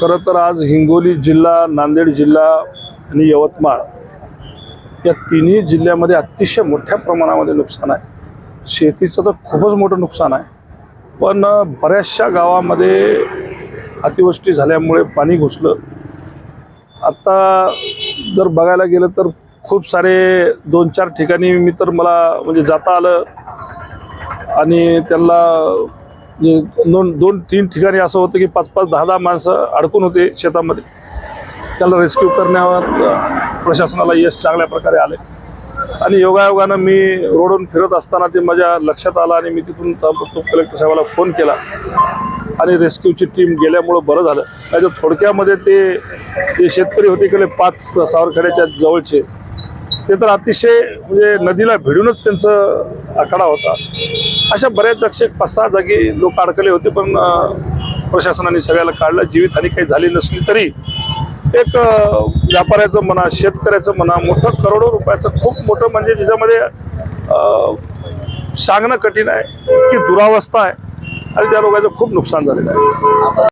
खरं तर आज हिंगोली जिल्हा नांदेड जिल्हा आणि यवतमाळ या तिन्ही जिल्ह्यामध्ये अतिशय मोठ्या प्रमाणामध्ये नुकसान आहे. शेतीचं तर खूपच मोठं नुकसान आहे. पण बऱ्याचशा गावामध्ये अतिवृष्टी झाल्यामुळे पाणी घुसलं. आत्ता जर बघायला गेलं तर खूप सारे दोन चार ठिकाणी मी तर मला म्हणजे जाता आलं आणि त्यांना दोन दोन तीन ठिकाणी असं होतं की पाच पाच दहा दहा माणसं अडकून होते शेतामध्ये. त्याला रेस्क्यू करण्यावर प्रशासनाला यश चांगल्या प्रकारे आले. आणि योगायोगानं मी रोडून फिरत असताना ते माझ्या लक्षात आलं आणि मी तिथून ताबडतोब कलेक्टर साहेबाला फोन केला. आणि रेस्क्यूची टीम गेल्यामुळं बरं झालं. त्याच्या थोडक्यामध्ये ते ते शेतकरी होते इकडे पाच सावरखेड्याच्या जवळचे. ते तर अतिशय म्हणजे नदीला भिडूनच त्यांचं आखाडा होता. अशा बऱ्याच जागचे पाच सहा जागी लोक अडकले होते पण प्रशासनाने सगळ्याला काढलं. जीवितहानी काही झाली नसली तरी एक व्यापाऱ्याचं म्हणा शेतकऱ्याचं म्हणा मोठं करोडो रुपयाचं खूप मोठं म्हणजे ज्याच्यामध्ये सांगणं कठीण आहे की दुरावस्था आहे आणि त्या लोकांचं खूप नुकसान झालेलं आहे.